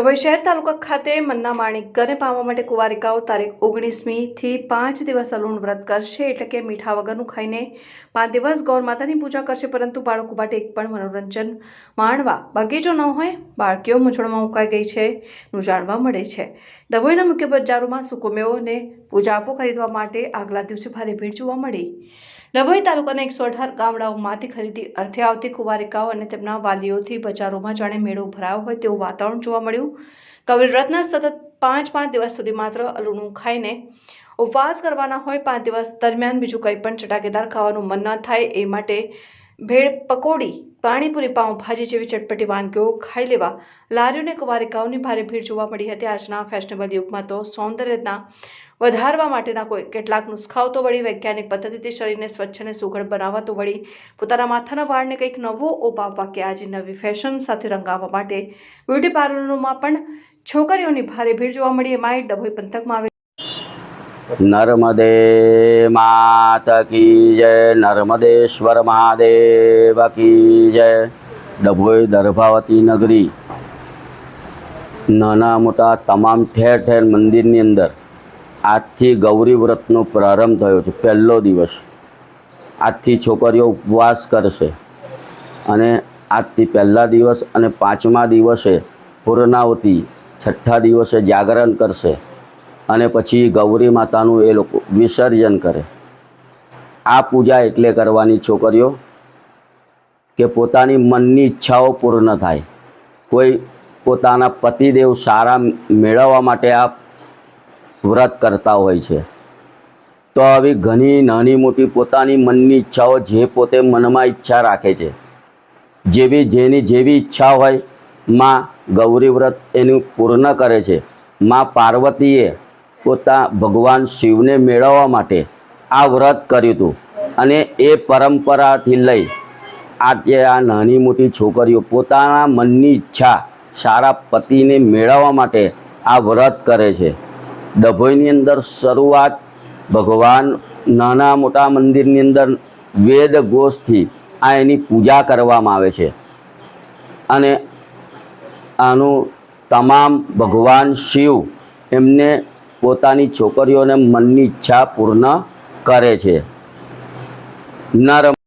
ડભોઈ શહેર તાલુકા ખાતે મન્ના માણિકને પામવા માટે કુંવારિકાઓ તારીખ ઓગણીસમીથી પાંચ દિવસ અલુણ વ્રત કરશે એટલે કે મીઠા વગરનું ખાઈને પાંચ દિવસ ગૌર માતાની પૂજા કરશે, પરંતુ બાળકો માટે એક પણ મનોરંજન માણવા બગીચો ન હોય, બાળકીઓ મૂંઝવણમાં મુકાઈ ગઈ છે નું જાણવા મળે છે. ડભોઈના મુખ્ય બજારોમાં સુકુમેઓને પૂજા આપો ખરીદવા માટે આગલા દિવસે ભારે ભીડ જોવા મળી. ડભોઈ તાલુકાના એકસો અઢાર ગામડાઓમાંથી ખરીદી અર્થે આવતી કુવારિકાઓ અને તેમના વાલીઓથી બજારોમાં જાણે મેળો ભરાયો હોય તેવું વાતાવરણ જોવા મળ્યું. કવિર રત્ન સતત પાંચ પાંચ દિવસ સુધી માત્ર અલુણું ખાઈને ઉપવાસ કરવાના હોય પાંચ દિવસ દરમિયાન બીજું કંઈ પણ ચટાકેદાર ખાવાનું મન ન થાય એ માટે ભેળ પકોડી પાણીપુરી પાઉંભાજી જેવી ચટપટી વાનગીઓ ખાઈ લેવા લારીઓને કુંવારિકાઓની ભારે ભીડ જોવા મળી હતી. આજના ફેશનેબલ યુગમાં તો સૌંદર્યના વધારવા માટેના કોઈ કેટલાક નુસ્ખાઓ તો વળી વૈજ્ઞાનિક પદ્ધતિથી શરીરને સ્વચ્છ અને સુઘડ બનાવવા તો વળી પોતાના માથાના વાળને કંઈક નવો ઓપ કે આજે નવી ફેશન સાથે રંગાવવા માટે બ્યુટી પાર્લરોમાં પણ છોકરીઓની ભારે ભીડ જોવા મળી. એમાંય ડભોઈ પંથકમાં આવેલ નર્મદે માત કી જય નર્મદેશ્વર મહાદેવ કી જય ડભોઈ દર્ભાવતી નગરી નાના મોટા તમામ ઠેર ઠેર મંદિરની અંદર આજથી ગૌરી વ્રતનો પ્રારંભ થયો છે, પહેલો દિવસ। આજથી છોકરીઓ ઉપવાસ કરશે અને આજથી પહેલા દિવસ અને પાંચમા દિવસે પૂર્ણાવતી છઠ્ઠા દિવસે જાગરણ કરશે। અને પછી ગૌરી માતાનું એ લોકો વિસર્જન કરે. આ પૂજા એટલે કરવાની છોકરીઓ કે પોતાની મનની ઈચ્છાઓ પૂર્ણ થાય. કોઈ પોતાના પતિદેવ સારા મેળવવા માટે આ વ્રત કરતા હોય છે. તો આવી ઘણી નાની મોટી પોતાની મનની ઈચ્છાઓ જે પોતે મનમાં ઈચ્છા રાખે છે. જેવી જેની જેવી ઈચ્છા હોય, માં ગૌરી વ્રત એનું પૂર્ણ કરે છે. માં પાર્વતીએ પોતા ભગવાન શિવને મેળવવા માટે આ વ્રત કર્યું હતું. અને એ પરંપરાથી લઈ આજે આ નાની મોટી છોકરીઓ પોતાના મનની ઈચ્છા સારા પતિને મેળવવા માટે આ વ્રત કરે છે. ડભોઈની અંદર શરૂઆત ભગવાન નાના મોટા મંદિરની અંદર વેદ ઘોષથી આ એની પૂજા કરવામાં આવે છે. અને આનું તમામ ભગવાન શિવ એમને પોતાની છોકરીઓને મનની ઈચ્છા પૂર્ણ કરે છે. નર